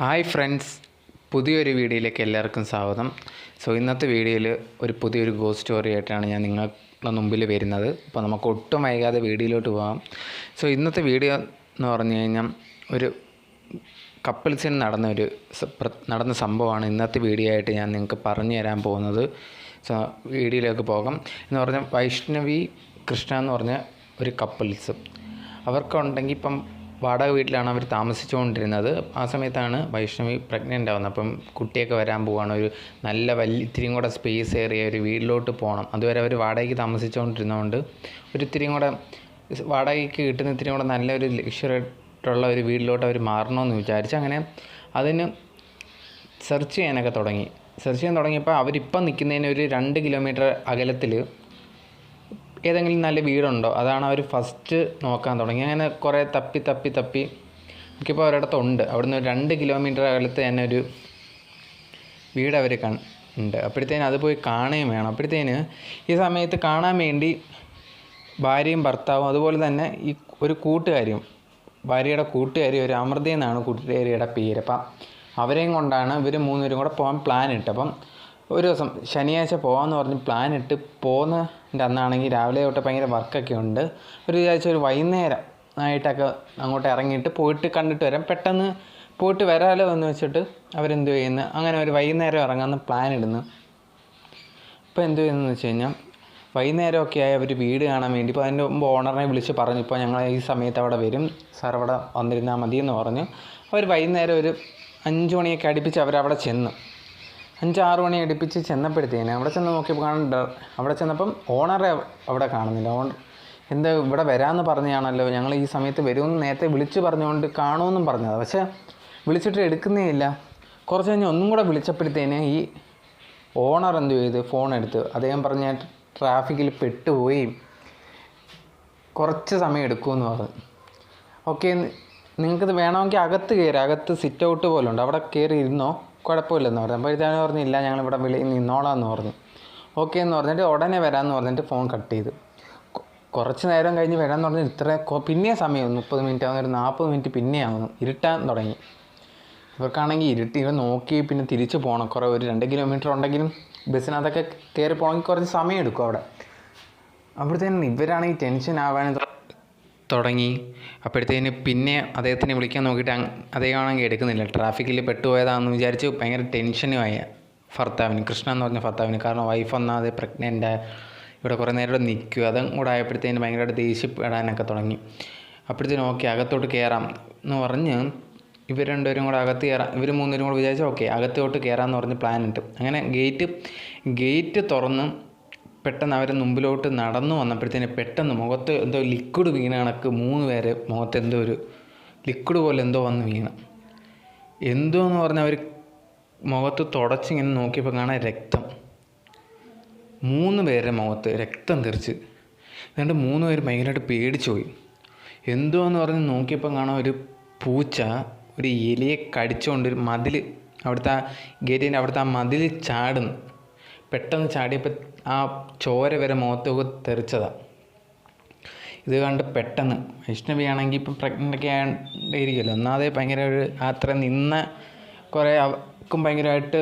Hi friends പുതിയൊരു വീഡിയോയിലേക്ക് എല്ലാവർക്കും സ്വാഗതം. സോ ഇന്നത്തെ വീഡിയോയിൽ ഒരു പുതിയൊരു ഗോ സ്റ്റോറി ആയിട്ടാണ് ഞാൻ നിങ്ങളുടെ മുമ്പിൽ വരുന്നത്. അപ്പോൾ നമുക്ക് ഒട്ടും വൈകാതെ വീഡിയോയിലോട്ട് പോകാം സോ ഇന്നത്തെ വീഡിയോ എന്ന് പറഞ്ഞു കഴിഞ്ഞാൽ ഒരു കപ്പിൾസിന് നടന്ന ഒരു നടന്ന സംഭവമാണ് ഇന്നത്തെ വീഡിയോ ആയിട്ട് ഞാൻ നിങ്ങൾക്ക് പറഞ്ഞു തരാൻ പോകുന്നത്. സോ വീഡിയോയിലേക്ക് പോകാം. എന്ന് പറഞ്ഞാൽ വൈഷ്ണവി കൃഷ്ണ എന്ന് പറഞ്ഞ ഒരു കപ്പിൾസ് അവർക്കുണ്ടെങ്കിൽ ഇപ്പം വാടക വീട്ടിലാണ് അവർ താമസിച്ചുകൊണ്ടിരുന്നത്. ആ സമയത്താണ് വൈഷ്ണവി പ്രഗ്നന്റ് ആവുന്നത്. അപ്പം കുട്ടിയൊക്കെ വരാൻ പോവാണ്. ഒരു നല്ല വലിയ ഇത്തിരിയും കൂടെ സ്പേസ് ഏറിയ ഒരു വീട്ടിലോട്ട് പോകണം അതുവരെ അവർ വാടകയ്ക്ക് താമസിച്ചുകൊണ്ടിരുന്നതുകൊണ്ട് ഒരു ഇത്തിരിയും കൂടെ വാടകയ്ക്ക് കിട്ടുന്ന ഇത്തിരിയും കൂടെ നല്ലൊരു ലക്ഷ്യമായിട്ടുള്ള ഒരു വീട്ടിലോട്ട് അവർ മാറണമെന്ന് വിചാരിച്ച് അങ്ങനെ അതിന് സെർച്ച് ചെയ്യാനൊക്കെ തുടങ്ങി. സെർച്ച് ചെയ്യാൻ തുടങ്ങിയപ്പോൾ അവരിപ്പം നിൽക്കുന്നതിന് ഒരു രണ്ട് കിലോമീറ്റർ അകലത്തിൽ ഏതെങ്കിലും നല്ല വീടുണ്ടോ? അതാണ് അവർ ഫസ്റ്റ് നോക്കാൻ തുടങ്ങി അങ്ങനെ കുറേ തപ്പി തപ്പി തപ്പി. നമുക്കിപ്പോൾ ഉണ്ട്. അവിടുന്ന് രണ്ട് കിലോമീറ്റർ അകലത്ത് തന്നെ ഒരു വീട് അവർ ഉണ്ട്. അപ്പോഴത്തേന് അത് പോയി കാണുകയും വേണം. അപ്പോഴത്തേന് ഈ സമയത്ത് കാണാൻ വേണ്ടി ഭാര്യയും ഭർത്താവും അതുപോലെ തന്നെ ഈ ഒരു കൂട്ടുകാരിയും ഭാര്യയുടെ കൂട്ടുകാരി ഒരു അമൃത എന്നാണ് കൂട്ടുകാരിയുടെ പേര്. അപ്പം അവരെയും കൊണ്ടാണ് ഇവർ മൂന്നുപേരും കൂടെ പോകാൻ പ്ലാൻ ഇട്ട് അപ്പം ഒരു ദിവസം ശനിയാഴ്ച പോകാമെന്ന് പറഞ്ഞ് പ്ലാൻ ഇട്ട് പോകുന്നതിന്റെ അന്നാണെങ്കിൽ രാവിലെ തൊട്ട് ഭയങ്കര വർക്കൊക്കെ ഉണ്ട്. ഒരു വിചാരിച്ച ഒരു വൈകുന്നേരം ആയിട്ടൊക്കെ അങ്ങോട്ട് ഇറങ്ങിയിട്ട് പോയിട്ട് കണ്ടിട്ട് വരാം. പെട്ടെന്ന് പോയിട്ട് വരാമല്ലോ എന്ന് വെച്ചിട്ട് അവരെന്ത് ചെയ്യുന്നു? അങ്ങനെ ഒരു വൈകുന്നേരം ഇറങ്ങാമെന്ന് പ്ലാൻ ഇടുന്നു. ഇപ്പോൾ എന്ത് ചെയ്യുന്നതെന്ന് വെച്ച് കഴിഞ്ഞാൽ വൈകുന്നേരമൊക്കെ ആയി അവർ വീട് കാണാൻ വേണ്ടി ഇപ്പോൾ അതിന്റെ മുമ്പ് ഓണറിനെ വിളിച്ച് പറഞ്ഞു ഇപ്പോൾ ഞങ്ങൾ ഈ സമയത്ത് അവിടെ വരും സാർ അവിടെ വന്നിരുന്നാൽ മതി എന്ന് പറഞ്ഞു. അവർ വൈകുന്നേരം ഒരു അഞ്ച് മണിയൊക്കെ അടുപ്പിച്ച് അവരവിടെ ചെന്നു. അഞ്ചാറ് മണി അടുപ്പിച്ച് ചെന്നപ്പോഴത്തേന് അവിടെ ചെന്ന് നോക്കിയപ്പോൾ കാണണ്ട അവിടെ ചെന്നപ്പം ഓണറെ അവിടെ കാണുന്നില്ല. ഓണർ എന്താ ഇവിടെ വരാമെന്ന് പറഞ്ഞാണല്ലോ ഞങ്ങൾ ഈ സമയത്ത് വരുമെന്ന് നേരത്തെ വിളിച്ച് പറഞ്ഞുകൊണ്ട് കാണുമെന്നും പറഞ്ഞത്. പക്ഷേ വിളിച്ചിട്ട് എടുക്കുന്നേ ഇല്ല. കുറച്ച് കഴിഞ്ഞ് ഒന്നും കൂടെ വിളിച്ചപ്പോഴത്തേന് ഈ ഓണർ എന്ത് ചെയ്ത്? ഫോൺ എടുത്ത്. അദ്ദേഹം പറഞ്ഞ ട്രാഫിക്കിൽ പെട്ടുപോയി. കുറച്ച് സമയം എടുക്കുമെന്ന് പറഞ്ഞു. ഓക്കെ നിങ്ങൾക്കിത് വേണമെങ്കിൽ അകത്ത് കയറി അകത്ത് സിറ്റ് ഔട്ട് പോലുണ്ട്. അവിടെ കയറി ഇരുന്നോ കുഴപ്പമില്ലെന്ന് പറഞ്ഞു. അപ്പോൾ ഇതാണ് പറഞ്ഞില്ല ഞങ്ങൾ ഇവിടെ വിളി നിന്നോളാം എന്ന് പറഞ്ഞു. ഓക്കെ എന്ന് പറഞ്ഞിട്ട് ഉടനെ വരാമെന്ന് പറഞ്ഞിട്ട് ഫോൺ കട്ട് ചെയ്തു. കുറച്ച് നേരം കഴിഞ്ഞ് വരാമെന്ന് പറഞ്ഞാൽ ഇത്ര പിന്നെ സമയം മുപ്പത് മിനിറ്റ് ആവുന്ന ഒരു നാൽപ്പത് മിനിറ്റ് പിന്നെ ആവുന്നു. ഇരുട്ടാൻ തുടങ്ങി. ഇവർക്കാണെങ്കിൽ ഇരുട്ടി ഇവർ നോക്കി പിന്നെ തിരിച്ച് പോകണം കുറേ ഒരു രണ്ട് കിലോമീറ്റർ ഉണ്ടെങ്കിലും ബസ്സിനകത്തൊക്കെ കയറി പോകണമെങ്കിൽ കുറച്ച് സമയം എടുക്കും അവിടെ. അപ്പോഴത്തേനും ഇവരാണെങ്കിൽ ടെൻഷൻ ആവാൻ തുടങ്ങി. അപ്പോഴത്തേന് പിന്നെ അദ്ദേഹത്തിനെ വിളിക്കാൻ നോക്കിയിട്ട് അദ്ദേഹമാണെങ്കിൽ എടുക്കുന്നില്ല. ട്രാഫിക്കിൽ പെട്ടുപോയതാണെന്ന് വിചാരിച്ച് ഭയങ്കര ടെൻഷനുമായ ഭർത്താവിന് കൃഷ്ണ എന്ന് പറഞ്ഞ ഭർത്താവിന്. കാരണം വൈഫ് ഒന്നാമത് പ്രഗ്നന്റ് ഇവിടെ കുറേ നേരം ഇവിടെ നിൽക്കുക. അതും കൂടെ ആയപ്പോഴത്തേന് ഭയങ്കരമായിട്ട് ദേഷ്യപ്പെടാനൊക്കെ തുടങ്ങി. അപ്പോഴത്തേനും ഓക്കെ അകത്തോട്ട് കയറാം എന്ന് പറഞ്ഞ് ഇവർ രണ്ടുപേരും കൂടെ അകത്ത് കയറാം. ഇവർ മൂന്നുപേരും കൂടെ വിചാരിച്ചാൽ ഓക്കെ അകത്തോട്ട് കയറാമെന്ന് പറഞ്ഞ് പ്ലാൻ ഇട്ട്. അങ്ങനെ ഗേറ്റ് ഗേറ്റ് തുറന്ന് പെട്ടെന്ന് അവർ മുമ്പിലോട്ട് നടന്നു വന്നപ്പോഴത്തേന് പെട്ടെന്ന് മുഖത്ത് എന്തോ ലിക്വിഡ് വീണ കണക്ക് മൂന്ന് പേര് മുഖത്ത് എന്തോ ഒരു ലിക്വിഡ് പോലെ എന്തോ വന്ന് വീണ്. എന്തോ എന്ന് പറഞ്ഞാൽ അവർ മുഖത്ത് തുടച്ചിങ്ങനെ നോക്കിയപ്പോൾ കാണാൻ രക്തം. മൂന്ന് പേരുടെ മുഖത്ത് രക്തം തെറിച്ച്. എന്നിട്ട് മൂന്ന് പേര് ഭയങ്കരമായിട്ട് പേടിച്ചു പോയി. എന്തോ എന്ന് പറഞ്ഞ് നോക്കിയപ്പോൾ കാണാൻ ഒരു പൂച്ച ഒരു എലിയെ കടിച്ചുകൊണ്ട് ഒരു മതിൽ അവിടുത്തെ ആ ഗേറ്റിന്റെ അവിടുത്തെ ആ മതിൽ ചാടുന്നു. പെട്ടെന്ന് ചാടിയപ്പോൾ ആ ചോര വരെ മുഖത്തൊക്കെ തെറിച്ചതാണ് ഇത് കണ്ട് പെട്ടെന്ന്. വൈഷ്ണവി ആണെങ്കിൽ ഇപ്പം പ്രഗ്നന്റ് ഒക്കെ ആയിരിക്കുമല്ലോ ഒന്നാമതേ ഭയങ്കര ഒരു അത്ര നിന്ന കുറേ അവർക്കും ഭയങ്കരമായിട്ട്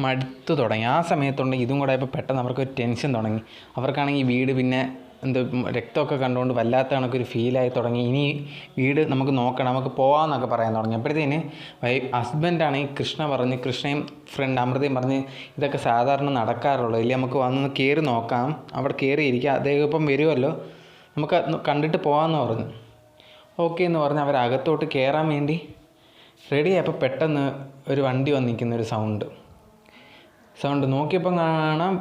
മടുത്ത് തുടങ്ങി. ആ സമയത്തുണ്ടെങ്കിൽ ഇതും കൂടെ ആയപ്പോൾ പെട്ടെന്ന് അവർക്ക് ഒരു ടെൻഷൻ തുടങ്ങി അവർക്കാണെങ്കിൽ വീട് പിന്നെ എന്തോ രക്തമൊക്കെ കണ്ടുകൊണ്ട് വല്ലാത്ത കണക്കൊരു ഫീലായി തുടങ്ങി. ഇനി വീട് നമുക്ക് നോക്കണം. നമുക്ക് പോകാമെന്നൊക്കെ പറയാൻ തുടങ്ങി. അപ്പോഴത്തേന് വൈ ഹസ്ബൻഡാണെങ്കിൽ കൃഷ്ണ പറഞ്ഞ് കൃഷ്ണയും ഫ്രണ്ട് അമൃതയും പറഞ്ഞ് ഇതൊക്കെ സാധാരണ നടക്കാറുള്ളൂ. ഇല്ലേ നമുക്ക് വന്നൊന്ന് കയറി നോക്കാം. അവിടെ കയറി ഇരിക്കുക അദ്ദേഹം ഇപ്പം വരുമല്ലോ നമുക്ക് കണ്ടിട്ട് പോകാമെന്ന് പറഞ്ഞു. ഓക്കെ എന്ന് പറഞ്ഞ് അവർ അകത്തോട്ട് കയറാൻ വേണ്ടി റെഡി ആയപ്പോൾ പെട്ടെന്ന് ഒരു വണ്ടി വന്ന് നിൽക്കുന്ന ഒരു സൗണ്ട് സൗണ്ട് നോക്കിയപ്പം കാണാം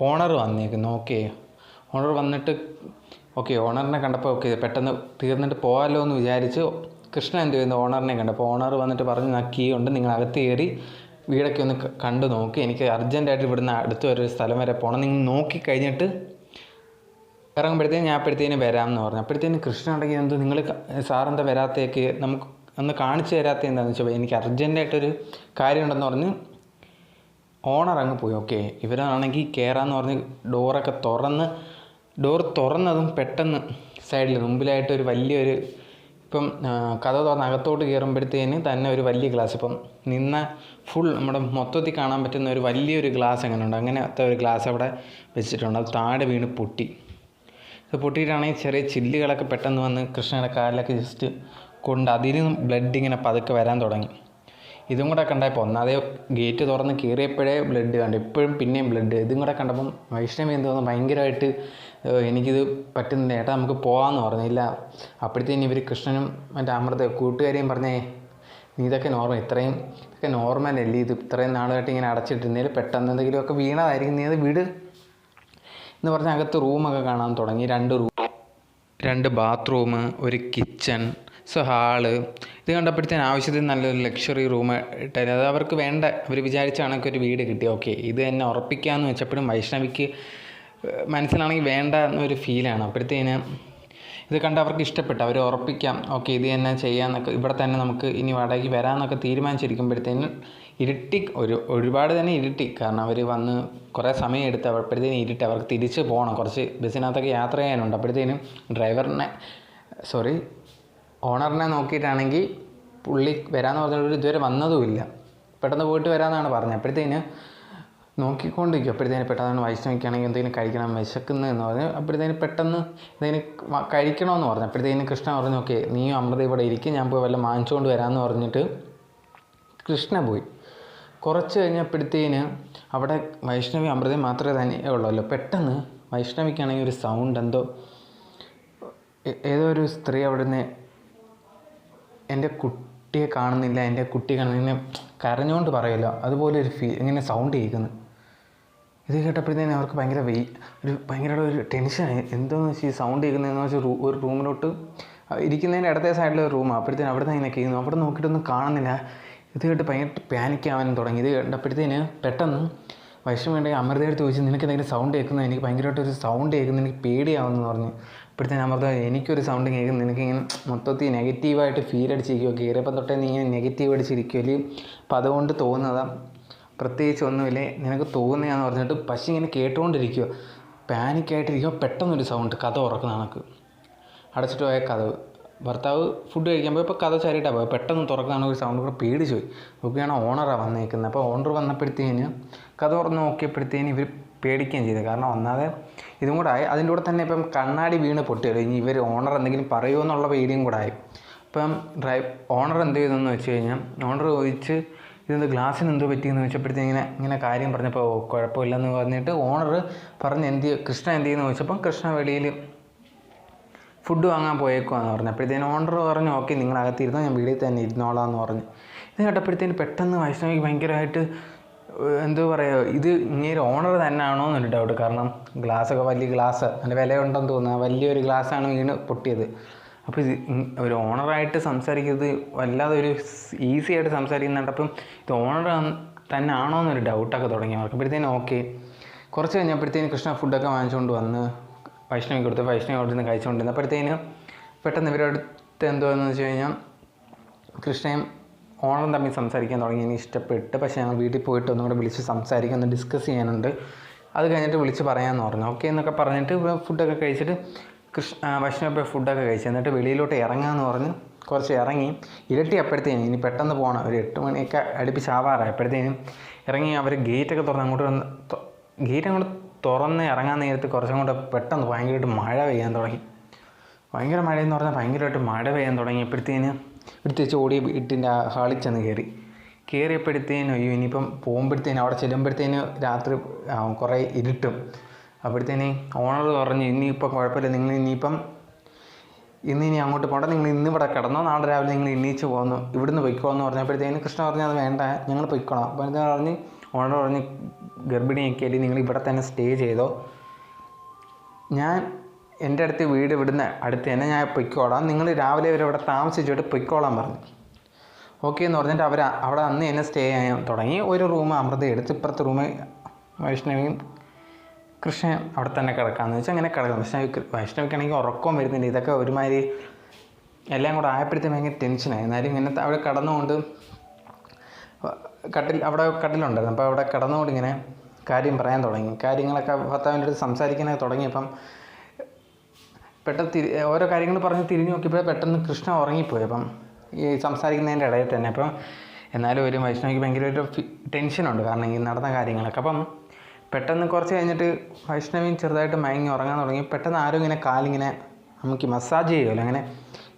ഓണർ വന്നേക്കുന്നു. ഓക്കെ ഓണർ വന്നിട്ട് ഓക്കെ ഓണറിനെ കണ്ടപ്പോൾ ഓക്കെ പെട്ടെന്ന് തീർന്നിട്ട് പോകാമല്ലോ എന്ന് വിചാരിച്ച് കൃഷ്ണൻ എന്ത് ചെയ്യുന്നു? ഓണറിനെ കണ്ടപ്പോൾ ഓണർ വന്നിട്ട് പറഞ്ഞു ആ കീ ഉണ്ട് നിങ്ങൾ അകത്ത് കയറി വീടൊക്കെ ഒന്ന് കണ്ടു നോക്കി. എനിക്ക് അർജന്റായിട്ട് ഇവിടുന്ന് അടുത്ത് ഒരു സ്ഥലം വരെ പോകണം നിങ്ങൾ നോക്കി കഴിഞ്ഞിട്ട് ഇറങ്ങുമ്പോഴത്തേന് ഞാൻ അപ്പോഴത്തേന് എന്ന് പറഞ്ഞു. അപ്പോഴത്തേന് കൃഷ്ണൻ ഉണ്ടെങ്കിൽ എന്ത് നിങ്ങൾ സാറെന്താ വരാത്തേക്ക്? നമുക്ക് ഒന്ന് കാണിച്ചു തരാത്ത എന്താണെന്ന് വെച്ചാൽ എനിക്ക് അർജന്റായിട്ടൊരു കാര്യമുണ്ടെന്ന് പറഞ്ഞ് ഓണർ അങ്ങ് പോയി. ഓക്കെ ഇവരാണെങ്കിൽ കയറാമെന്ന് പറഞ്ഞ് ഡോറൊക്കെ തുറന്ന് ഡോർ തുറന്നതും പെട്ടെന്ന് സൈഡിൽ മുമ്പിലായിട്ട് ഒരു വലിയൊരു ഇപ്പം കഥ തുറന്ന് അകത്തോട്ട് കയറുമ്പോഴത്തേന് തന്നെ ഒരു വലിയ ഗ്ലാസ് ഇപ്പം നിന്ന ഫുൾ നമ്മുടെ മൊത്തത്തിൽ കാണാൻ പറ്റുന്ന ഒരു വലിയൊരു ഗ്ലാസ് അങ്ങനെ ഉണ്ട് അങ്ങനത്തെ ഒരു ഗ്ലാസ് അവിടെ വെച്ചിട്ടുണ്ട്. അത് താഴെ വീണ് പൊട്ടി. അത് പൊട്ടിയിട്ടാണെങ്കിൽ ചെറിയ ചില്ലുകളൊക്കെ പെട്ടെന്ന് വന്ന് കൃഷ്ണയുടെ കാലിലൊക്കെ ജസ്റ്റ് കൊണ്ട് അതിൽ നിന്നും ബ്ലഡ് ഇങ്ങനെ പതുക്കെ വരാൻ തുടങ്ങി. ഇതും കൂടെ കണ്ടപ്പോൾ ഒന്നാതെ ഗേറ്റ് തുറന്ന് കീറിയപ്പോഴേ ബ്ലഡ് കണ്ടു. ഇപ്പോഴും പിന്നെയും ബ്ലഡ് ഇതും കൂടെ കണ്ടപ്പം വൈഷ്ണവി എന്ത് തോന്നുന്നു? ഭയങ്കരമായിട്ട് എനിക്കിത് പറ്റുന്നില്ല. ഏട്ടാ നമുക്ക് പോകാമെന്ന് പറഞ്ഞില്ല. അപ്പോഴത്തേന് ഇവർ കൃഷ്ണനും മറ്റേ അമൃത കൂട്ടുകാരെയും പറഞ്ഞേ നീ ഇതൊക്കെ നോർമൽ ഇത്രയും ഇതൊക്കെ നോർമൽ അല്ലേ ഇത്? ഇത്രയും നാളായിട്ട് ഇങ്ങനെ അടച്ചിട്ടിരുന്നതിൽ പെട്ടെന്ന് എന്തെങ്കിലുമൊക്കെ വീണതായിരിക്കും. നീ അത് വിട്. എന്ന് പറഞ്ഞാൽ അകത്ത് റൂമൊക്കെ കാണാൻ തുടങ്ങി. രണ്ട് റൂം രണ്ട് ബാത്റൂം ഒരു കിച്ചൺ സോ ഹാൾ. ഇത് കണ്ടപ്പോഴത്തേന് ആവശ്യത്തിന് നല്ലൊരു ലക്ഷറി റൂം ഇട്ടായിരുന്നു. അത് അവർക്ക് വേണ്ട. അവർ വിചാരിച്ച കണക്ക് ഒരു വീട് കിട്ടി ഓക്കെ ഇത് തന്നെ ഉറപ്പിക്കാമെന്ന് വെച്ചപ്പോഴും വൈഷ്ണവിക്ക് മനസ്സിലാണെങ്കിൽ വേണ്ട എന്നൊരു ഫീലാണ് അപ്പോഴത്തേന് ഇത് കണ്ട് അവർക്ക് ഇഷ്ടപ്പെട്ടു. അവർ ഉറപ്പിക്കാം. ഓക്കെ ഇത് തന്നെ ചെയ്യാമെന്നൊക്കെ ഇവിടെ തന്നെ നമുക്ക് ഇനി വാടകയ്ക്ക് വരാമെന്നൊക്കെ തീരുമാനിച്ചിരിക്കുമ്പോഴത്തേന് ഇരുട്ടി ഒരു ഒരുപാട് തന്നെ ഇരുട്ടി. കാരണം അവർ വന്ന് കുറേ സമയം എടുത്ത് അപ്പോഴത്തേനും ഇരുട്ടി. അവർക്ക് തിരിച്ച് പോകണം. കുറച്ച് ബസ്സിനകത്തൊക്കെ യാത്ര ചെയ്യാനുണ്ട്. അപ്പോഴത്തേനും ഡ്രൈവറിനെ സോറി ഓണറിനെ നോക്കിയിട്ടാണെങ്കിൽ പുള്ളി വരാമെന്ന് പറഞ്ഞിട്ട് ഇതുവരെ വന്നതുമില്ല. പെട്ടെന്ന് പോയിട്ട് വരാമെന്നാണ് പറഞ്ഞത്. അപ്പോഴത്തേന് നോക്കിക്കൊണ്ടിരിക്കും. അപ്പോഴത്തേന് പെട്ടെന്ന് വൈഷ്ണവിക്കാണെങ്കിൽ എന്തെങ്കിലും കഴിക്കണം വിശക്കുന്നു എന്ന് പറഞ്ഞ് അപ്പോഴത്തേന് പെട്ടെന്ന് എന്തെങ്കിലും കഴിക്കണമെന്ന് പറഞ്ഞു. അപ്പോഴത്തേന് കൃഷ്ണ പറഞ്ഞു ഓക്കെ നീയും അമൃത ഇവിടെ ഇരിക്കും. ഞാൻ പോയി വല്ല വാങ്ങിച്ചുകൊണ്ട് വരാമെന്ന് പറഞ്ഞിട്ട് കൃഷ്ണ പോയി. കുറച്ച് കഴിഞ്ഞപ്പോഴത്തേന് അവിടെ വൈഷ്ണവി അമൃതയും മാത്രമേ തന്നെ ഉള്ളല്ലോ. പെട്ടെന്ന് വൈഷ്ണവിക്കാണെങ്കിൽ ഒരു സൗണ്ട് എന്തോ ഏതോ ഒരു സ്ത്രീ അവിടുന്ന് എന്റെ കുട്ടിയെ കാണുന്നില്ല എന്റെ കുട്ടി കാണുന്നില്ല കരഞ്ഞുകൊണ്ട് പറയുമല്ലോ അതുപോലെ ഒരു ഫീ ഇങ്ങനെ സൗണ്ട് കേൾക്കുന്നു. ഇത് കേട്ടപ്പോഴത്തേനും അവർക്ക് ഭയങ്കര വെയ് ഒരു ഭയങ്കര ഒരു ടെൻഷനായി എന്തോന്ന് വെച്ചാൽ ഈ സൗണ്ട് കേൾക്കുന്നതെന്ന് വെച്ചാൽ റൂ ഒരു റൂമിലോട്ട് ഇരിക്കുന്നതിന്റെ ഇടത്തെ സൈഡിൽ ഒരു റൂമാണ് അപ്പോഴത്തേനും അവിടെ നിന്ന് ഇങ്ങനെ കേൾക്കുന്നു. അവിടെ നോക്കിയിട്ടൊന്നും കാണുന്നില്ല. ഇത് കേട്ട് ഭയങ്കര പാനിക്കാവാനും തുടങ്ങി. ഇത് കണ്ടപ്പോഴത്തേന് പെട്ടെന്ന് വൈഷ്ണവ് ഉണ്ടെങ്കിൽ അമൃതയെടുത്ത് ചോദിച്ചു നിനക്ക് എന്തെങ്കിലും സൗണ്ട് കേൾക്കുന്നത്? എനിക്ക് ഭയങ്കരമായിട്ട് ഒരു സൗണ്ട് കേൾക്കുന്നത് എനിക്ക് പേടിയാവുന്നു പറഞ്ഞു. അപ്പോഴത്തേനും അമൃത എനിക്കൊരു സൗണ്ട് കേൾക്കുന്നത് നിനക്കിങ്ങനെ മൊത്തത്തിൽ നെഗറ്റീവായിട്ട് ഫീൽ അടിച്ചിരിക്കുമോ കയറിയപ്പോൾ തൊട്ടേ നീ ഇങ്ങനെ നെഗറ്റീവ് അല്ലെങ്കിൽ അപ്പോൾ അതുകൊണ്ട് തോന്നുന്നതാണ് പ്രത്യേകിച്ച് ഒന്നുമില്ലേ? നിനക്ക് തോന്നുകയെന്ന് പറഞ്ഞിട്ട് പശി ഇങ്ങനെ കേട്ടുകൊണ്ടിരിക്കുക പാനിക്കായിട്ടിരിക്കുക പെട്ടെന്നൊരു സൗണ്ട് കഥ ഉറക്കുന്ന കണക്ക്. അടച്ചിട്ട് പോയ കഥവ്. ഭർത്താവ് ഫുഡ് കഴിക്കാൻ പോയപ്പോൾ കഥ ചാരിയിട്ടാണ് പോയത് പെട്ടെന്ന് തുറക്കുന്ന ഒരു സൗണ്ട് കൂടെ പേടിച്ചു പോയി. നോക്കുകയാണ് ഓണറാണ് വന്നേക്കുന്നത് അപ്പോൾ ഓണർ വന്നപ്പോഴത്തേന് കഥ തുറന്ന് നോക്കിയപ്പോഴത്തേന് ഇവർ പേടിക്കുകയും ചെയ്തു. കാരണം ഒന്നാതെ ഇതും കൂടെ ആയി. അതിന്റെ കൂടെ തന്നെ ഇപ്പം കണ്ണാടി വീണ് പൊട്ടിയത് ഇനി ഇവർ ഓണർ എന്തെങ്കിലും പറയുമോ എന്നുള്ള പേടിയും കൂടെ ആയി. ഇപ്പം ഡ്രൈവ് ഓണർ എന്ത് ചെയ്തെന്ന് വെച്ച് കഴിഞ്ഞാൽ ഓണർ ചോദിച്ച് ഇതെന്ത് ഗ്ലാസ്സിന് എന്തോ പറ്റിയെന്ന് വെച്ചപ്പോഴത്തേക്ക് ഇങ്ങനെ ഇങ്ങനെ കാര്യം പറഞ്ഞപ്പോൾ "ഓ, കുഴപ്പമില്ലെന്ന് പറഞ്ഞിട്ട് ഓണർ പറഞ്ഞ് എന്ത് കൃഷ്ണ എന്ത് ചെയ്യുന്നു ചോദിച്ചപ്പം കൃഷ്ണ വെളിയിൽ ഫുഡ് വാങ്ങാൻ പോയേക്കുവാന്ന് പറഞ്ഞു. അപ്പോഴത്തേനും ഓണർ പറഞ്ഞു ഓക്കെ നിങ്ങൾ അകത്തിരുന്നോ ഞാൻ വീട്ടിൽ തന്നെ ഇരുന്നോളാം എന്ന് പറഞ്ഞു. ഇത് കേട്ടപ്പോഴത്തേന് പെട്ടെന്ന് വൈഷ്ണവിക്ക് ഭയങ്കരമായിട്ട് എന്തോ പറയുക ഇത് ഇങ്ങനെ ഓണർ തന്നെയാണോ എന്നൊരു ഡൗട്ട് കാരണം ഗ്ലാസ് ഒക്കെ വലിയ ഗ്ലാസ് അതിന്റെ വില ഉണ്ടെന്ന് തോന്നുന്നു വലിയൊരു ഗ്ലാസ്സാണ് വീണ് പൊട്ടിയത്. അപ്പോൾ ഇത് ഒരു ഓണറായിട്ട് സംസാരിക്കുന്നത് വല്ലാതെ ഒരു ഈസി ആയിട്ട് സംസാരിക്കുന്നുണ്ട്. അപ്പം ഇത് ഓണർ തന്നെ ആണോ എന്നൊരു ഡൗട്ടൊക്കെ തുടങ്ങി അവർക്ക് അപ്പോഴത്തേനും ഓക്കെ കുറച്ച് കഴിഞ്ഞപ്പോഴത്തേനും കൃഷ്ണ ഫുഡൊക്കെ വാങ്ങിച്ചുകൊണ്ട് വന്ന് വൈഷ്ണവി കൊടുത്ത് വൈഷ്ണവി അവിടെ നിന്ന് കഴിച്ചുകൊണ്ടിരുന്നു. അപ്പോഴത്തേന് പെട്ടെന്ന് ഇവരടുത്ത് എന്തോന്ന് വെച്ച് കഴിഞ്ഞാൽ കൃഷ്ണയും ഓണറും തമ്മിൽ സംസാരിക്കാൻ തുടങ്ങി. എനിക്ക് ഇഷ്ടപ്പെട്ട്. പക്ഷേ ഞങ്ങൾ വീട്ടിൽ പോയിട്ട് ഒന്നും കൂടെ വിളിച്ച് സംസാരിക്കാൻ ഒന്ന് ഡിസ്കസ് ചെയ്യാനുണ്ട്. അത് കഴിഞ്ഞിട്ട് വിളിച്ച് പറയാമെന്ന് പറഞ്ഞു. ഓക്കെ എന്നൊക്കെ പറഞ്ഞിട്ട് ഫുഡൊക്കെ കഴിച്ചിട്ട് കൃഷ്ണ ഭക്ഷണമൊക്കെ ഫുഡൊക്കെ കഴിച്ചു എന്നിട്ട് വെളിയിലോട്ട് ഇറങ്ങാമെന്ന് പറഞ്ഞ് കുറച്ച് ഇറങ്ങി. ഇരട്ടി അപ്പോഴത്തേനും ഇനി പെട്ടെന്ന് പോകണം ഒരു എട്ട് മണിയൊക്കെ അടുപ്പിച്ച് ആവാറായി അപ്പോഴത്തേനും ഇറങ്ങി അവർ ഗേറ്റൊക്കെ തുറന്ന് അങ്ങോട്ട് വന്ന് ഗേറ്റ് അങ്ങോട്ട് തുറന്ന് ഇറങ്ങാൻ നേരത്ത് കുറച്ചും കൂടെ പെട്ടെന്ന് ഭയങ്കരമായിട്ട് മഴ പെയ്യാൻ തുടങ്ങി. ഭയങ്കര മഴയെന്ന് പറഞ്ഞാൽ ഭയങ്കരമായിട്ട് മഴ പെയ്യാൻ തുടങ്ങിയപ്പോഴത്തേന് എടുത്തേച്ച് ഓടി വീട്ടിന്റെ ഹാളിൽ ചെന്ന് കയറി. കയറിയപ്പോഴത്തേനും അയ്യോ ഇനിയിപ്പം പോകുമ്പോഴത്തേനും അവിടെ ചെല്ലുമ്പോഴത്തേനും രാത്രി കുറേ ഇരുട്ടും. അപ്പോഴത്തേന് ഓണർ പറഞ്ഞു ഇനിയിപ്പം കുഴപ്പമില്ല നിങ്ങൾ ഇനിയിപ്പം ഇന്ന് ഇനി അങ്ങോട്ട് പോകണ്ട നിങ്ങൾ ഇന്ന് ഇവിടെ കിടന്നോ നാളെ രാവിലെ നിങ്ങൾ എണ്ണീച്ച് പോകുന്നു ഇവിടുന്ന് പൊയ്ക്കോ എന്ന് പറഞ്ഞപ്പോഴത്തേനും കൃഷ്ണ പറഞ്ഞു അത് വേണ്ട ഞങ്ങൾ പൊയ്ക്കോളാം. അപ്പോൾ എന്താ പറഞ്ഞ് ഓണർ പറഞ്ഞ് ഗർഭിണിയൊക്കെ ആയിട്ട് നിങ്ങൾ ഇവിടെ തന്നെ സ്റ്റേ ചെയ്തോ. ഞാൻ എന്റെ അടുത്ത് വീട് ഇവിടുന്ന് അടുത്ത് തന്നെ ഞാൻ പൊയ്ക്കോളാം. നിങ്ങൾ രാവിലെ വരെ ഇവിടെ താമസിച്ചിട്ട് പൊയ്ക്കോളാൻ പറഞ്ഞു. ഓക്കെ എന്ന് പറഞ്ഞിട്ട് അവർ അവിടെ അന്ന് തന്നെ സ്റ്റേ ചെയ്യാൻ തുടങ്ങി. ഒരു റൂം അമൃത എടുത്ത് ഇപ്പുറത്തെ റൂം വൈഷ്ണവിയും കൃഷ്ണൻ അവിടെ തന്നെ കിടക്കാമെന്ന് വെച്ചാൽ അങ്ങനെ കിടക്കാം പക്ഷേ വൈഷ്ണവിക്കാണെങ്കിൽ ഉറക്കം വരുന്നില്ല. ഇതൊക്കെ ഒരുമാതിരി എല്ലാം കൂടെ ആയപ്പോഴത്തേക്കും ഭയങ്കര ടെൻഷനായി എന്നാലും ഇങ്ങനെ അവിടെ കിടന്നുകൊണ്ട് കട്ടിൽ അവിടെ കട്ടിലുണ്ടായിരുന്നു. അപ്പോൾ അവിടെ കിടന്നുകൊണ്ട് ഇങ്ങനെ കാര്യം പറയാൻ തുടങ്ങി. കാര്യങ്ങളൊക്കെ ഭർത്താവിന്റെ അടുത്ത് സംസാരിക്കാനൊക്കെ തുടങ്ങിയപ്പം പെട്ടെന്ന് തിരി ഓരോ കാര്യങ്ങൾ പറഞ്ഞ് തിരിഞ്ഞു നോക്കിയപ്പോൾ പെട്ടെന്ന് കൃഷ്ണ ഉറങ്ങിപ്പോയി. അപ്പം ഈ സംസാരിക്കുന്നതിന്റെ ഇടയിൽ തന്നെ. അപ്പം എന്നാലും ഒരു വൈഷ്ണവിക്ക് ഭയങ്കര ഒരു ടെൻഷനുണ്ട് കാരണം ഈ നടന്ന കാര്യങ്ങളൊക്കെ. അപ്പം പെട്ടെന്ന് കുറച്ച് കഴിഞ്ഞിട്ട് വൈഷ്ണവിയും ചെറുതായിട്ട് മയങ്ങി ഉറങ്ങാൻ തുടങ്ങി. പെട്ടെന്ന് ആരും ഇങ്ങനെ കാലിങ്ങനെ നമുക്ക് മസാജ് ചെയ്യുമല്ലോ. അങ്ങനെ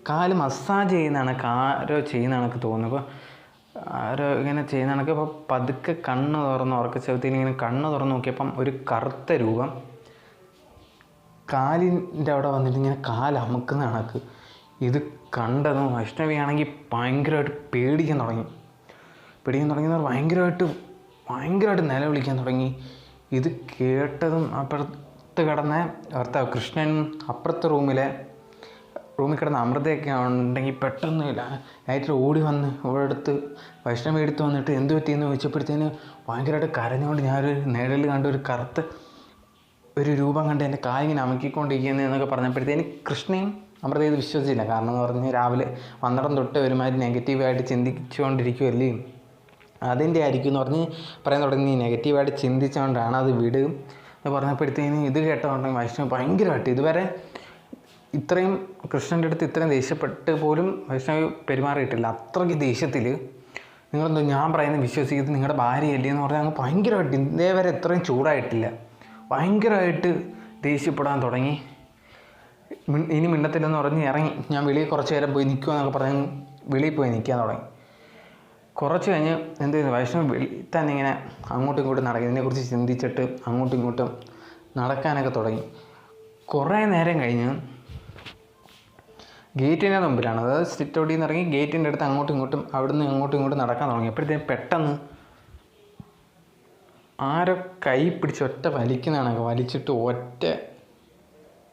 കാൽ മസാജ് ചെയ്യുന്നതാണ് കാരോ ആരോ ചെയ്യുന്ന കണക്ക് തോന്നുന്നു അപ്പോൾ ആരോ ഇങ്ങനെ ചെയ്യുന്ന അപ്പോൾ പതുക്കെ കണ്ണ് തുറന്ന് ഉറക്കച്ചവത്തിൽ ഇങ്ങനെ കണ്ണ് തുറന്ന് നോക്കിയപ്പം ഒരു കറുത്ത രൂപം കാലിന്റെ അവിടെ വന്നിട്ട് ഇങ്ങനെ കാലമുക്കുന്ന കണക്ക്. ഇത് കണ്ടതും വൈഷ്ണവിയാണെങ്കിൽ ഭയങ്കരമായിട്ട് പേടിക്കാൻ തുടങ്ങി. പേടിക്കാൻ തുടങ്ങിയത് ഭയങ്കരമായിട്ട് ഭയങ്കരമായിട്ട് നിലവിളിക്കാൻ തുടങ്ങി. ഇത് കേട്ടതും അപ്പുറത്ത് കിടന്ന ഭർത്താവ് കൃഷ്ണൻ അപ്പുറത്തെ റൂമിലെ റൂമിൽ കിടന്ന അമൃതയൊക്കെ ഉണ്ടെങ്കിൽ പെട്ടെന്ന് ലൈറ്റിൽ ഓടി വന്ന് ഇവിടെ അടുത്ത് വൈഷ്ണവി എടുത്ത് വന്നിട്ട് എന്ത് പറ്റിയെന്ന് ചോദിച്ചപ്പോഴത്തേന് ഭയങ്കരമായിട്ട് കരഞ്ഞുകൊണ്ട് ഞാനൊരു നിഴൽ കണ്ട ഒരു കറുത്ത ഒരു രൂപം കണ്ട് എന്റെ കായ് ഇങ്ങനെ അമക്കിക്കൊണ്ടിരിക്കുന്നത് എന്നൊക്കെ പറഞ്ഞപ്പോഴത്തേന് കൃഷ്ണയും അമൃത ഇത് വിശ്വസിച്ചില്ല. കാരണം എന്ന് പറഞ്ഞ് രാവിലെ വന്നിടം തൊട്ട് ഒരുമാതിരി നെഗറ്റീവായിട്ട് ചിന്തിച്ചുകൊണ്ടിരിക്കുമല്ലേ അതിന്റെ ആയിരിക്കും എന്ന് പറഞ്ഞ് പറയാൻ തുടങ്ങി. നെഗറ്റീവായിട്ട് ചിന്തിച്ചുകൊണ്ടാണ് അത് വിടും എന്ന് പറഞ്ഞപ്പോഴത്തേന് ഇത് കേട്ടതുകൊണ്ടെങ്കിൽ വൈഷ്ണവ് ഭയങ്കരമായിട്ട് ഇതുവരെ ഇത്രയും കൃഷ്ണന്റെ അടുത്ത് ഇത്രയും ദേഷ്യപ്പെട്ട് പോലും വൈഷ്ണവ് പെരുമാറിയിട്ടില്ല. അത്രയ്ക്ക് ദേഷ്യത്തിൽ നിങ്ങളെന്തോ ഞാൻ പറയുന്നത് വിശ്വസിക്കുന്നത് നിങ്ങളുടെ ഭാര്യയല്ലേ എന്ന് പറഞ്ഞാൽ അങ്ങ് ഭയങ്കരമായിട്ട് ഇതേ വരെ ഇത്രയും ചൂടായിട്ടില്ല. ഭയങ്കരമായിട്ട് ദേഷ്യപ്പെടാൻ തുടങ്ങി. ഇനി മിണ്ടത്തില്ലെന്ന് പറഞ്ഞ് ഇറങ്ങി. ഞാൻ വെളിയിൽ കുറച്ച് നേരം പോയി നിൽക്കുക എന്നൊക്കെ പറഞ്ഞ് വെളിയിൽ പോയി നിൽക്കാൻ തുടങ്ങി. കുറച്ച് കഴിഞ്ഞ് എന്ത് ചെയ്യുന്നു വൈഷ്ണവ് വെളി തന്നെ ഇങ്ങനെ അങ്ങോട്ടും ഇങ്ങോട്ടും നടക്കും ഇതിനെക്കുറിച്ച് ചിന്തിച്ചിട്ട് അങ്ങോട്ടും ഇങ്ങോട്ടും നടക്കാനൊക്കെ തുടങ്ങി. കുറേ നേരം കഴിഞ്ഞ് ഗേറ്റിന്റെ മുമ്പിലാണ്. അതായത് സ്ട്രിറ്റ് ഔട്ടിൽ നിന്ന് ഇറങ്ങി ഗേറ്റിന്റെ അടുത്ത് അങ്ങോട്ടും ഇങ്ങോട്ടും അവിടുന്ന് അങ്ങോട്ടും ഇങ്ങോട്ടും നടക്കാൻ തുടങ്ങി. അപ്പോഴത്തേക്കും പെട്ടെന്ന് ആരോ കൈ പിടിച്ച് ഒറ്റ വലിക്കുന്നതാണ്. വലിച്ചിട്ട് ഒറ്റ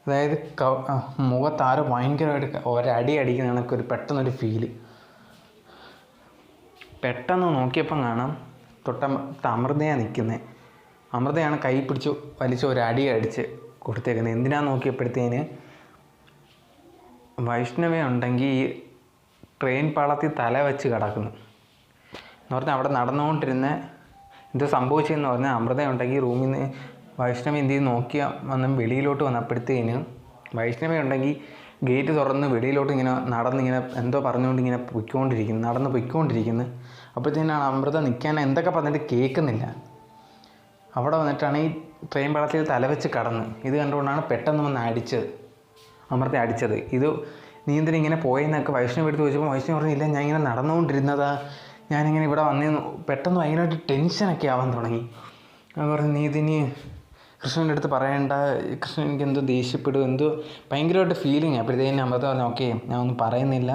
അതായത് ക- മുഖത്ത് ആരോ ഭയങ്കരമായിട്ട് ഒരടി അടിക്കുന്ന ഒരു പെട്ടെന്നൊരു ഫീൽ പെട്ടെന്ന് നോക്കിയപ്പം കാണാം തൊട്ട അമൃതയാണ് നിൽക്കുന്നത് അമൃതയാണ് കൈ പിടിച്ച് വലിച്ച് ഒരടി അടി അടിച്ച് കൊടുത്തേക്കുന്നത് എന്തിനാന്ന് നോക്കിയപ്പോഴത്തേന് വൈഷ്ണവ ഉണ്ടെങ്കിൽ ഈ ട്രെയിൻ പാളത്തിൽ തല വെച്ച് കിടക്കുന്നു. എന്ന് പറഞ്ഞാൽ അവിടെ നടന്നുകൊണ്ടിരുന്ന എന്തോ സംഭവിച്ചതെന്ന് പറഞ്ഞാൽ അമൃത ഉണ്ടെങ്കിൽ റൂമിൽ നിന്ന് വൈഷ്ണവി എന്ത് ചെയ്ത് നോക്കിയ വന്ന് വെളിയിലോട്ട് വന്നപ്പോഴത്തേന് വൈഷ്ണവി ഉണ്ടെങ്കിൽ ഗേറ്റ് തുറന്ന് വെളിയിലോട്ട് ഇങ്ങനെ നടന്നിങ്ങനെ എന്തോ പറഞ്ഞുകൊണ്ട് ഇങ്ങനെ പൊയ്ക്കൊണ്ടിരിക്കുന്നു നടന്ന് പൊയ്ക്കൊണ്ടിരിക്കുന്നു. അപ്പോഴത്തേനാണ് അമൃത നിൽക്കാൻ എന്തൊക്കെ പറഞ്ഞിട്ട് കേൾക്കുന്നില്ല അവിടെ വന്നിട്ടാണ് ഈ ട്രെയിൻ പാളത്തിൽ തലവെച്ച് കടന്ന്. ഇത് കണ്ടുകൊണ്ടാണ് പെട്ടെന്ന് വന്ന് അടിച്ചത്. അമൃത അടിച്ചത്. ഇത് നീന്തൽ ഇങ്ങനെ പോയെന്നൊക്കെ വൈഷ്ണവ് എടുത്ത് ചോദിച്ചപ്പോൾ വൈഷ്ണവ് പറഞ്ഞില്ല ഞാൻ ഇങ്ങനെ നടന്നുകൊണ്ടിരുന്നതാ. ഞാനിങ്ങനെ ഇവിടെ വന്നു പെട്ടെന്ന് ഭയങ്കരമായിട്ട് ടെൻഷനൊക്കെ ആവാൻ തുടങ്ങി. ഞാൻ പറഞ്ഞു നീ ഇതിനി കൃഷ്ണന്റെ അടുത്ത് പറയണ്ട. കൃഷ്ണൻ എനിക്ക് എന്തോ ദേഷ്യപ്പെടും. എന്തോ ഭയങ്കരമായിട്ട് ഫീലിംഗ് അപ്പോഴത്തേക്കും അമൃത പറഞ്ഞു ഓക്കെ ഞാൻ ഒന്നും പറയുന്നില്ല.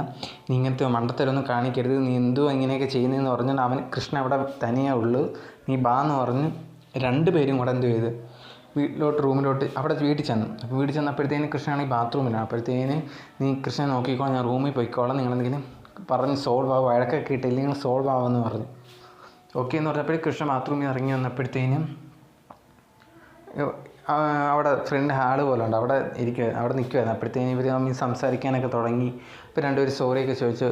നീ ഇങ്ങനത്തെ മണ്ടത്തരൊന്നും കാണിക്കരുത്. നീ എന്തോ ഇങ്ങനെയൊക്കെ ചെയ്യുന്നതെന്ന് പറഞ്ഞുകൊണ്ട് അവൻ കൃഷ്ണൻ അവിടെ തനിയേ ഉള്ളൂ. നീ ബാ എന്ന് പറഞ്ഞ് രണ്ടുപേരും കൂടെ എന്തോ ചെയ്ത് വീട്ടിലോട്ട് റൂമിലോട്ട് അവിടെ വീട്ടിൽ ചെന്നു. അപ്പോൾ വീട്ടിൽ ചെന്നപ്പോഴത്തേന് കൃഷ്ണനാണെങ്കിൽ ബാത്റൂമിലാണ് അപ്പോഴത്തേന് നീ കൃഷ്ണൻ നോക്കിക്കോളാം ഞാൻ റൂമിൽ പോയിക്കോളാം. നിങ്ങളെന്തെങ്കിലും പറഞ്ഞ് സോൾവ് ആവും വഴക്കൊക്കെ നിങ്ങൾ സോൾവ് ആവുമെന്ന് പറഞ്ഞു. ഓക്കെ എന്ന് പറഞ്ഞപ്പോഴേ കൃഷ്ണ ബാത്റൂമിൽ ഇറങ്ങി വന്നപ്പോഴത്തേനും അവിടെ ഫ്രണ്ട് ഹാൾ പോലെ ഉണ്ട്. അവിടെ ഇരിക്കുക അവിടെ നിൽക്കുമായിരുന്നു അപ്പോഴത്തേനും ഇവർ തമ്മിൽ സംസാരിക്കാനൊക്കെ തുടങ്ങി. ഇപ്പോൾ രണ്ടുപേരും സോറിയൊക്കെ ചോദിച്ചു.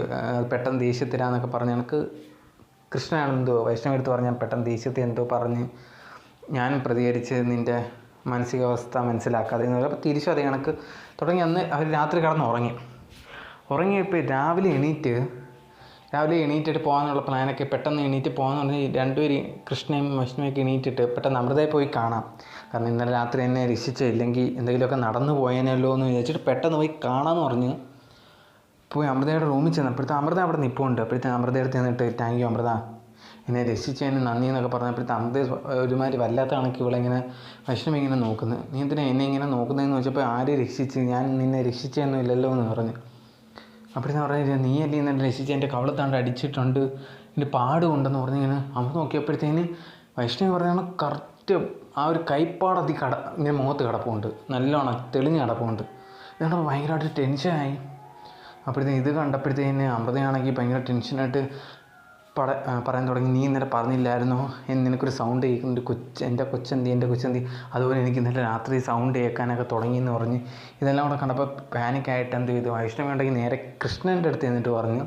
പെട്ടെന്ന് ദേഷ്യത്തിലാന്നൊക്കെ പറഞ്ഞ് എനിക്ക് കൃഷ്ണനാണെന്തോ വൈഷ്ണവ് എടുത്ത് പറഞ്ഞാൽ പെട്ടെന്ന് ദേഷ്യത്തിൽ എന്തോ പറഞ്ഞ് ഞാൻ പ്രതികരിച്ച് നിന്റെ മാനസികാവസ്ഥ മനസ്സിലാക്കാതെ എന്ന് പറയുമ്പോൾ തിരിച്ചു അതേ കണക്ക് തുടങ്ങി. അന്ന് അവർ രാത്രി കിടന്ന് ഉറങ്ങി ഉറങ്ങിയപ്പോൾ രാവിലെ എണീറ്റ് രാവിലെ എണീറ്റിട്ട് പോകാനുള്ള പ്ലാനൊക്കെ പെട്ടെന്ന് എണീറ്റ് പോകാന്ന് പറഞ്ഞാൽ രണ്ടുപേരും കൃഷ്ണയും വിഷ്ണുവൊക്കെ എണീറ്റിട്ട് പെട്ടെന്ന് അമൃതയെ പോയി കാണാം. കാരണം ഇന്നലെ രാത്രി എന്നെ രക്ഷിച്ച ഇല്ലെങ്കിൽ എന്തെങ്കിലുമൊക്കെ നടന്നു പോയേനല്ലോ എന്ന് വിചാരിച്ചിട്ട് പെട്ടെന്ന് പോയി കാണാമെന്ന് പറഞ്ഞ് പോയി അമൃതയുടെ റൂമിൽ ചെന്നപ്പോഴത്തെ അമൃത അവിടെ നിൽപ്പുണ്ട് അപ്പോഴത്തെ അമൃതയുടെ ചെന്നിട്ട് താങ്ക് യു അമൃത. എന്നെ രക്ഷിച്ചതിന് നന്ദി എന്നൊക്കെ പറഞ്ഞപ്പോഴത്തെ അമൃത ഒരുമാതിരി വല്ലാത്ത കണക്ക് ഇവളിങ്ങനെ വിഷമം ഇങ്ങനെ നോക്കുന്നത് നീ എന്തിനാ എന്നെ ഇങ്ങനെ നോക്കുന്നതെന്ന് ചോദിച്ചപ്പോൾ ആര് രക്ഷിച്ച്? ഞാൻ നിന്നെ രക്ഷിച്ചതൊന്നും ഇല്ലല്ലോ എന്ന് പറഞ്ഞു. അപ്പോഴത്തെ പറഞ്ഞാൽ നീ അല്ലേ ഇന്നെ രക്ഷിച്ച് എന്റെ കവളത്താണ്ട് അടിച്ചിട്ടുണ്ട്. എന്റെ പാടുണ്ടെന്ന് പറഞ്ഞിങ്ങനെ അമ്മ നോക്കിയപ്പോഴത്തേന് വൈഷ്ണവി പറഞ്ഞാൽ കറക്റ്റ് ആ ഒരു കൈപ്പാടത്തി കട ഇങ്ങനെ മുഖത്ത് കിടപ്പുണ്ട്. നല്ലോണം തെളിഞ്ഞ് കിടപ്പുണ്ട്. ഇതുകൊണ്ട് ഭയങ്കരമായിട്ട് ടെൻഷനായി. അപ്പോഴത്തേന് ഇത് കണ്ടപ്പോഴത്തേന് അമൃതയാണെങ്കിൽ ഭയങ്കര ടെൻഷനായിട്ട് പട പറയാൻ തുടങ്ങി. നീ ഇന്നലെ പറഞ്ഞില്ലായിരുന്നു? എന്ന് നിനക്കൊരു സൗണ്ട് കേൾക്കുന്നുണ്ട് കൊച്ച് എന്റെ കൊച്ചന്തി എന്റെ കൊച്ചന്തി അതുപോലെ എനിക്ക് ഇന്നലെ രാത്രി സൗണ്ട് കേൾക്കാനൊക്കെ തുടങ്ങി എന്ന് പറഞ്ഞ്. ഇതെല്ലാം കൂടെ കണ്ടപ്പോൾ പാനിക്കായിട്ട് എന്ത് ചെയ്തു? വൈഷ്ണവി ഉണ്ടെങ്കിൽ നേരെ കൃഷ്ണന്റെ അടുത്ത് എന്നിട്ട് പറഞ്ഞു.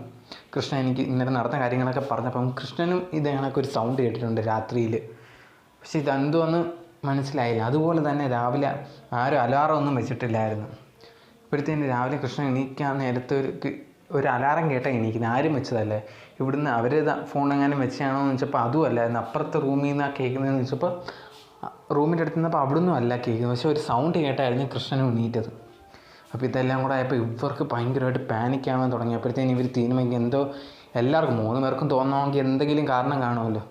കൃഷ്ണൻ എനിക്ക് ഇന്നലെ നടന്ന കാര്യങ്ങളൊക്കെ പറഞ്ഞപ്പം കൃഷ്ണനും ഇത് ഒരു സൗണ്ട് കേട്ടിട്ടുണ്ട് രാത്രിയിൽ പക്ഷെ ഇതെന്തോന്ന് മനസ്സിലായില്ല. അതുപോലെ തന്നെ രാവിലെ ആരും അലാറം ഒന്നും വെച്ചിട്ടില്ലായിരുന്നു. ഇപ്പോഴത്തേന് രാവിലെ കൃഷ്ണൻ എണീക്കാൻ നേരത്തെ ഒരു ഒരു അലാറം കേട്ടാൽ എണീക്കുന്നത് ആരും വെച്ചതല്ലേ? ഇവിടുന്ന് അവർ ഫോൺ എങ്ങനെ വെച്ചാണോ എന്ന് വെച്ചപ്പോൾ അതും അല്ലായിരുന്നു അപ്പുറത്തെ റൂമിൽ നിന്നാണ് കേൾക്കുന്നതെന്ന് വെച്ചപ്പോൾ റൂമിന്റെ അടുത്ത് നിന്നപ്പോൾ അവിടുന്ന് അല്ല കേൾക്കുന്നത് പക്ഷേ ഒരു സൗണ്ട് കേട്ടായിരുന്നു കൃഷ്ണനും എണീറ്റത്. അപ്പോൾ ഇതെല്ലാം കൂടെ ആയപ്പോൾ ഇവർക്ക് ഭയങ്കരമായിട്ട് പാനിക് ആവാൻ തുടങ്ങിയപ്പോഴത്തേന് ഇവർ തീരുമാനിക്കും. എന്തോ എല്ലാവർക്കും മൂന്ന് പേർക്കും തോന്നണമെങ്കിൽ എന്തെങ്കിലും കാരണം കാണുമല്ലോ.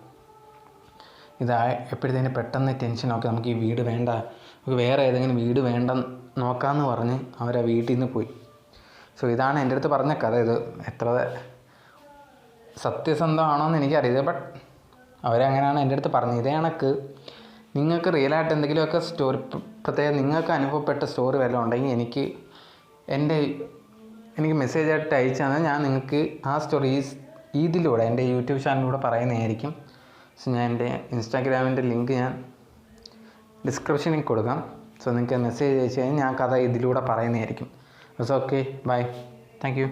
ഇതായ എപ്പോഴത്തേനും പെട്ടെന്ന് ടെൻഷനൊക്കെ നമുക്ക് ഈ വീട് വേണ്ട നമുക്ക് വേറെ ഏതെങ്കിലും വീട് വേണ്ട നോക്കാമെന്ന് പറഞ്ഞ് അവർ ആ വീട്ടിൽ നിന്ന് പോയി. സോ ഇതാണ് എന്റെ അടുത്ത് പറഞ്ഞ കഥ. ഇത് എത്ര സത്യസന്ധമാണോ എന്ന് എനിക്കറിയില്ല. ബട്ട് അവരങ്ങനെയാണ് എന്റെ അടുത്ത് പറഞ്ഞത്. ഇതേ കണക്ക് നിങ്ങൾക്ക് റിയലായിട്ട് എന്തെങ്കിലുമൊക്കെ സ്റ്റോറി പ്രത്യേകം നിങ്ങൾക്ക് അനുഭവപ്പെട്ട സ്റ്റോറി വല്ലതും ഉണ്ടെങ്കിൽ എനിക്ക് എന്റെ എനിക്ക് മെസ്സേജായിട്ട് അയച്ചു തന്നാൽ ഞാൻ നിങ്ങൾക്ക് ആ സ്റ്റോറി ഇതിലൂടെ എന്റെ യൂട്യൂബ് ചാനലിലൂടെ പറയുന്നതായിരിക്കും. സോ ഞാൻ എന്റെ ഇൻസ്റ്റാഗ്രാമിന്റെ ലിങ്ക് ഞാൻ ഡിസ്ക്രിപ്ഷനിൽ കൊടുക്കാം. സോ നിങ്ങൾക്ക് മെസ്സേജ് അയച്ചു കഴിഞ്ഞാൽ ഞാൻ കഥ ഇതിലൂടെ പറയുന്നതായിരിക്കും. So okay bye thank you